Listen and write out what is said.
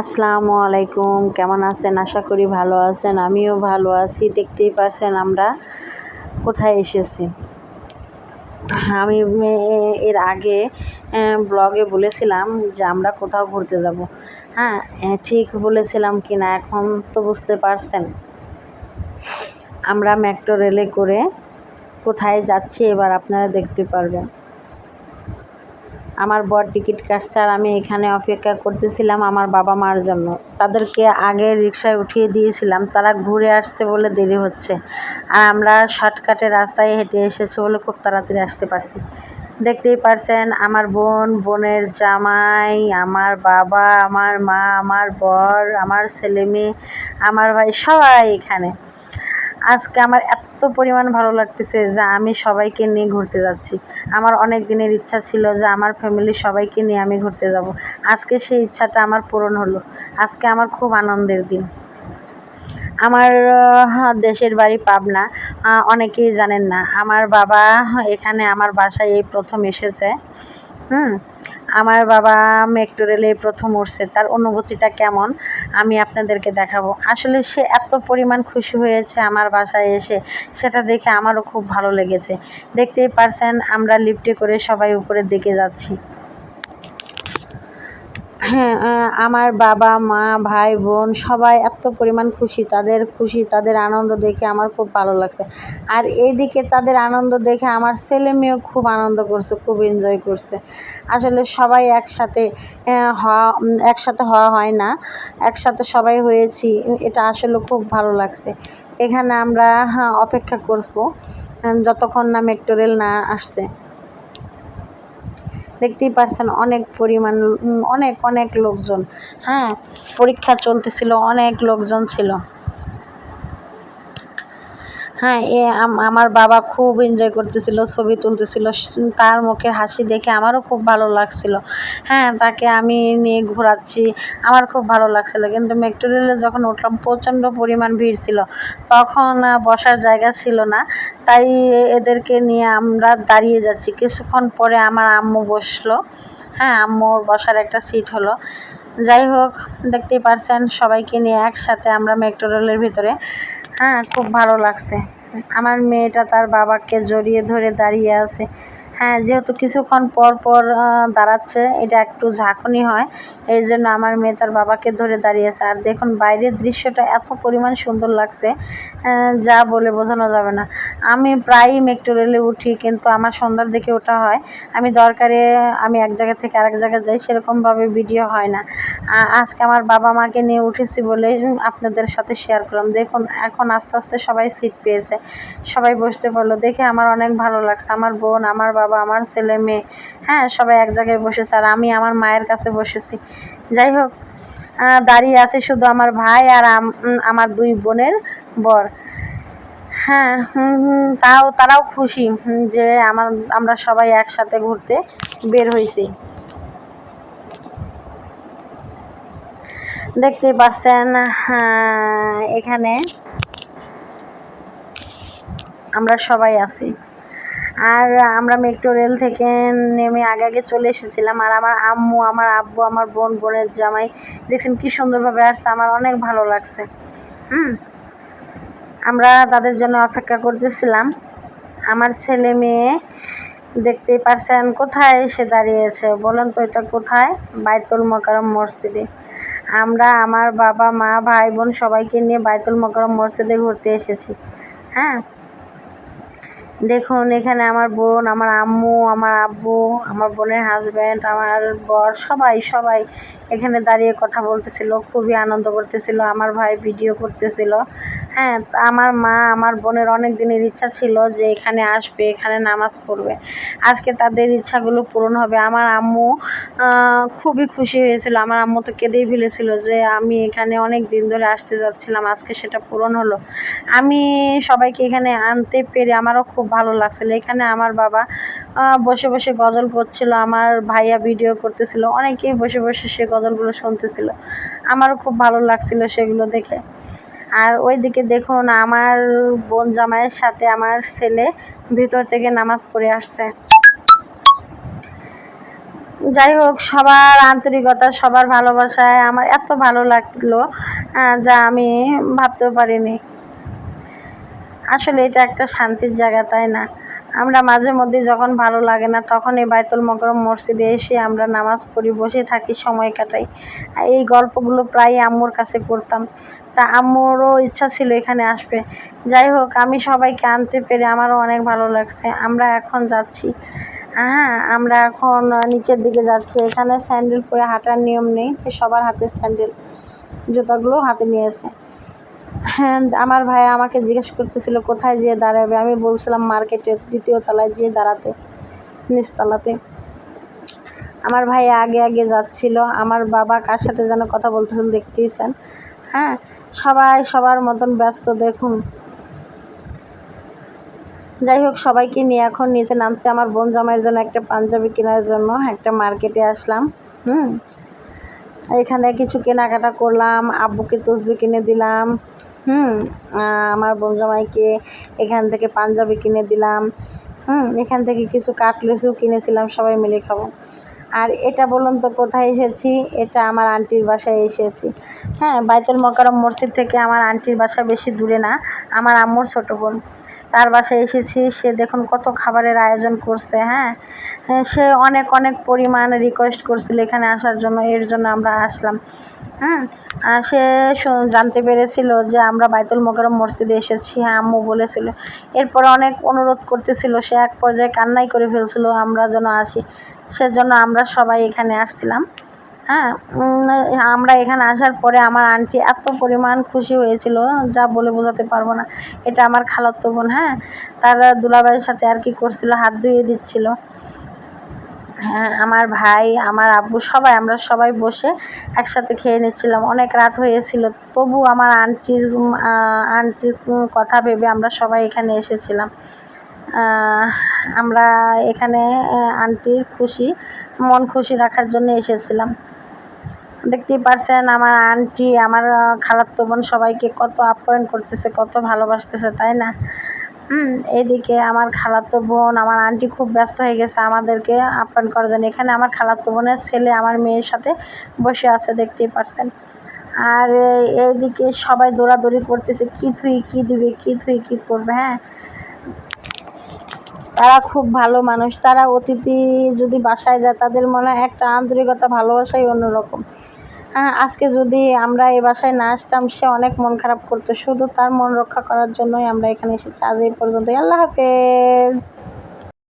আসসালামু আলাইকুম। কেমন আছেন? আশা করি ভালো আছেন। আমিও ভালো আছি। দেখতেই পারছেন আমরা কোথায় এসেছি। আমি এর আগে ব্লগে বলেছিলাম যে আমরা কোথাও ঘুরতে যাব। হ্যাঁ ঠিক বলেছিলাম কি না এখন তো বুঝতে পারছেন। আমরা মেট্রো রেলে করে কোথায় যাচ্ছি এবার আপনারা দেখতে পারবেন। আমার বর টিকিট কাটছে আর আমি এখানে অপেক্ষা করতেছিলাম আমার বাবা মার জন্য। তাদেরকে আগে রিক্সায় উঠিয়ে দিয়েছিলাম। তারা ঘুরে আসছে বলে দেরি হচ্ছে। আর আমরা শর্টকাটে রাস্তায় হেঁটে এসেছে বলে খুব তাড়াতাড়ি আসতে পারছি। দেখতেই পারছেন, আমার বোন, বোনের জামাই, আমার বাবা, আমার মা, আমার বর, আমার ছেলে মেয়ে, আমার ভাই সবাই এখানে। আজকে আমার এত পরিমাণ ভালো লাগতেছে যে আমি সবাইকে নিয়ে ঘুরতে যাচ্ছি। আমার অনেক দিনের ইচ্ছা ছিল যে আমার ফ্যামিলির সবাইকে নিয়ে আমি ঘুরতে যাব। আজকে সেই ইচ্ছাটা আমার পূরণ হলো। আজকে আমার খুব আনন্দের দিন। আমার দেশের বাড়ি পাবনা। অনেকেই জানেন না। আমার বাবা এখানে আমার বাসায় এই প্রথম এসেছে। হুম। আমার বাবা মেট্রো রেলে প্রথম উঠছে, তার অনুভূতিটা কেমন আমি আপনাদেরকে দেখাবো। আসলে সে এত পরিমাণ খুশি হয়েছে আমার বাসায় এসে, সেটা দেখে আমারও খুব ভালো লেগেছে। দেখতেই পারছেন আমরা লিফটে করে সবাই উপরের দিকে যাচ্ছি। হ্যাঁ আমার বাবা মা ভাই বোন সবাই এত পরিমাণ খুশি। তাদের খুশি তাদের আনন্দ দেখে আমার খুব ভালো লাগছে। আর এইদিকে তাদের আনন্দ দেখে আমার ছেলে মেয়েও খুব আনন্দ করছে খুব এনজয় করছে। আসলে সবাই একসাথে হওয়া একসাথে হওয়া হয় না। একসাথে সবাই হয়েছি এটা আসলে খুব ভালো লাগছে। এখানে আমরা হ্যাঁ, অপেক্ষা করব যতক্ষণ না মেট্রো রেল না আসছে। দেখতেই পারছেন অনেক পরিমাণ অনেক অনেক লোকজন। হ্যাঁ পরীক্ষা চলতেছিল অনেক লোকজন ছিল। হ্যাঁ এ আমার বাবা খুব এনজয় করতেছিল, ছবি তুলতেছিল তার মুখের হাসি দেখে আমারও খুব ভালো লাগছিল। হ্যাঁ তাকে আমি নিয়ে ঘোরাচ্ছি, আমার খুব ভালো লাগছিল। কিন্তু মেট্রো রেলে যখন উঠলাম, প্রচণ্ড পরিমাণ ভিড় ছিল। তখন বসার জায়গা ছিল না, তাই এদেরকে নিয়ে আমরা দাঁড়িয়ে যাচ্ছি। কিছুক্ষণ পরে আমার আম্মু বসল। হ্যাঁ আম্মুর বসার একটা সিট হলো। যাই হোক, দেখতেই পারছেন, সবাইকে নিয়ে একসাথে আমরা মেট্রো রেলের ভিতরে হ্যাঁ খুব ভালো লাগছে। আমার মেয়েটা তার বাবাকে জড়িয়ে ধরে দাঁড়িয়ে আছে। যেহেতু কিছুক্ষণ পর পর দাঁড়াচ্ছে, এটা একটু ঝাঁকুনি হয়। এই জন্য আমার মেয়ে তার বাবাকে ধরে দাঁড়িয়েছে। আর দেখুন, বাইরের দৃশ্যটা এত পরিমাণ সুন্দর লাগছে যা বলে বোঝানো যাবে না। আমি প্রায়ই মেট্রো রেলে উঠি, কিন্তু আমার সন্ধ্যার দিকে ওঠা হয়। আমি দরকারে, আমি এক জায়গা থেকে আরেক জায়গায় যাই, সেরকমভাবে ভিডিও হয় না। আজকে আমার বাবা মাকে নিয়ে উঠেছি বলে আপনাদের সাথে শেয়ার করলাম। দেখুন, এখন আস্তে আস্তে সবাই সিট পেয়েছে। সবাই বসতে পারল। দেখে আমার অনেক ভালো লাগছে। আমার বোন, আমার বাবা আমার ছেলে মেয়ে। হ্যাঁ সবাই এক জায়গায় বসেছে আর আমি আমার মায়ের কাছে বসেছি। যাই হোক দাঁড়িয়ে আছে শুধু আমার ভাই আর আমার দুই বোনের বর। হ্যাঁ তাও তারাও খুশি যে আমার আমরা সবাই একসাথে ঘুরতে বের হয়েছি দেখতে পাচ্ছেন হ্যাঁ, এখানে আমরা সবাই আছি। আর আমরা মেট্রো রেল থেকে নেমে আগে আগে চলে এসেছিলাম। আর আমার আম্মু, আমার আব্বু, আমার বোন, বোনের জামাই, দেখছেন কি সুন্দরভাবে আসছে। আমার অনেক ভালো লাগছে। হুম। আমরা তাদের জন্য অপেক্ষা করতেছিলাম। আমার ছেলে মেয়ে দেখতেই পারছেন কোথায় এসে দাঁড়িয়েছে? বলেন তো এটা কোথায়? বাইতুল মোকারম মসজিদে। আমরা, আমার বাবা, মা, ভাই, বোন সবাইকে নিয়ে বাইতুল মোকারম মসজিদে ঘুরতে এসেছি। হ্যাঁ? দেখুন, এখানে আমার বোন, আমার আম্মু, আমার আব্বু, আমার বোনের হাজব্যান্ড আমার বর, সবাই সবাই এখানে দাঁড়িয়ে কথা বলতেছিল, খুবই আনন্দ করতেছিল, আমার ভাই ভিডিও করতেছিল। হ্যাঁ আমার মা, আমার বোনের অনেক দিনের ইচ্ছা ছিল যে এখানে আসবে, এখানে নামাজ পড়বে। আজকে তাদের ইচ্ছাগুলো পূরণ হবে। আমার আম্মু খুবই খুশি হয়েছিল। আমার আম্মু তো কেঁদেই ফেলেছিল যে আমি এখানে অনেক দিন ধরে আসতে যাচ্ছিলাম, আজকে সেটা পূরণ হলো। আমি সবাইকে এখানে আনতে পেরে আমারও খুব ভালো লাগছিল। এখানে আমার বাবা বসে বসে গজল পড়ছিল আমার ভাইয়া ভিডিও করতেছিল, অনেকেই বসে বসে সে গজলগুলো শুনতেছিল। আমারও খুব ভালো লাগছিল সেগুলো দেখে। আর ওইদিকে দেখুন, আমার বোন জামাইয়ের সাথে আমার ছেলে ভিতর থেকে নামাজ পড়ে আসছে। যাই হোক, সবার আন্তরিকতা, সবার ভালোবাসায় আমার এত ভালো লাগল যা আমি ভাবতেও পারিনি। আসলে এটা একটা শান্তির জায়গা, তাই না? আমরা মাঝে মধ্যে যখন ভালো লাগে না তখন এই বায়তুল মকরম মসজিদে এসে আমরা নামাজ পড়ি, বসে থাকি, সময় কাটাই। এই গল্পগুলো প্রায় আম্মুর কাছে করতাম তা আম্মুরও ইচ্ছা ছিল এখানে আসবে। যাই হোক, আমি সবাইকে আনতে পেরে আমারও অনেক ভালো লাগছে। আমরা এখন যাচ্ছি। হ্যাঁ আমরা এখন নিচের দিকে যাচ্ছি। এখানে স্যান্ডেল পরে হাঁটার নিয়ম নেই তাই সবার হাতে স্যান্ডেল, জুতাগুলো হাতে নিয়েছে হ্যাঁ আমার ভাই আমাকে জিজ্ঞেস করতেছিল, কোথায় যেয়ে দাঁড়াবে? আমি বলছিলাম মার্কেটের দ্বিতীয় তলায় যেয়ে দাঁড়াতে, নিচতলাতে। আমার ভাই আগে আগে যাচ্ছিল, আমার বাবা কার সাথে যেন কথা বলতেছিল দেখতেইছেন হ্যাঁ সবাই সবার মতন ব্যস্ত, দেখুন। যাই হোক, সবাইকে নিয়ে এখন নিচে নামছে। আমার বোন জামাইয়ের জন্য একটা পাঞ্জাবি কেনার জন্য একটা মার্কেটে আসলাম, হুম? এখানে কিছু কেনাকাটা করলাম, আব্বুকে তসবি কিনে দিলাম, হুম? আমার বোন জামাইকে এখান থেকে পাঞ্জাবি কিনে দিলাম, হুম? এখান থেকে কিছু কাটলেসও কিনেছিলাম, সবাই মিলে খাব। আর এটা বলুন তো, কোথায় এসেছি? এটা আমার আন্টির বাসায় এসেছি। হ্যাঁ বাইতুল মকরম মসজিদ থেকে আমার আন্টির বাসা বেশি দূরে না, আমার আম্মুর ছোটো বোন। তার বাসায় এসেছি সে দেখুন কত খাবারের আয়োজন করছে হ্যাঁ? হ্যাঁ, সে অনেক অনেক পরিমাণ রিকোয়েস্ট করছিল এখানে আসার জন্য এর জন্য আমরা আসলাম আর সে জানতে পেরেছিল যে আমরা বাইতুল মোকারম মসজিদে এসেছি হ্যাঁ আম্মু বলেছিল। এরপর অনেক অনুরোধ করতেছিল সে এক পর্যায়ে কান্নাই করে ফেলছিল আমরা যেন আসি সেজন্য আমরা সবাই এখানে আসছিলাম। হ্যাঁ আমরা এখানে আসার পরে আমার আন্টি এত পরিমাণ খুশি হয়েছিল, যা বলে বোঝাতে পারব না। এটা আমার খালাতো বোন হ্যাঁ? তারা দুলাভাইয়ের সাথে আর কি করছিল, হাত ধুয়ে দিচ্ছিল। হ্যাঁ আমার ভাই, আমার আব্বু, সবাই, আমরা সবাই বসে একসাথে খেয়ে নিচ্ছিলাম। অনেক রাত হয়েছিল, তবু আমার আন্টির আন্টির কথা ভেবে আমরা সবাই এখানে এসেছিলাম। আমরা এখানে আন্টির খুশি মন খুশি রাখার জন্য এসেছিলাম। দেখতেই পারছেন আমার আন্টি আমার আহ, খালাতো বোন সবাইকে কত আপ্যায়ন করতেছে কত ভালোবাসতেছে তাই না? এদিকে আমার খালাতো বোন আমার আন্টি খুব ব্যস্ত হয়ে গেছে আমাদেরকে আপ্যায়ন করার জন্য। এখানে আমার খালাতো বোনের ছেলে আমার মেয়ের সাথে বসে আছে দেখতেই পারছেন। আর এইদিকে সবাই দৌড়াদৌড়ি করতেছে কি থুই কি দিবে কি থুই কি করবে হ্যাঁ? তারা খুব ভালো মানুষ। তারা অতিথি যদি বাসায় যায়, তাদের মনে হয় একটা আন্তরিকতা, ভালোবাসাই অন্যরকম। হ্যাঁ আজকে যদি আমরা এ বাসায় না আসতাম, সে অনেক মন খারাপ করতো। শুধু তার মন রক্ষা করার জন্যই আমরা এখানে এসেছি। আজ এই পর্যন্ত আল্লাহ হাফেজ।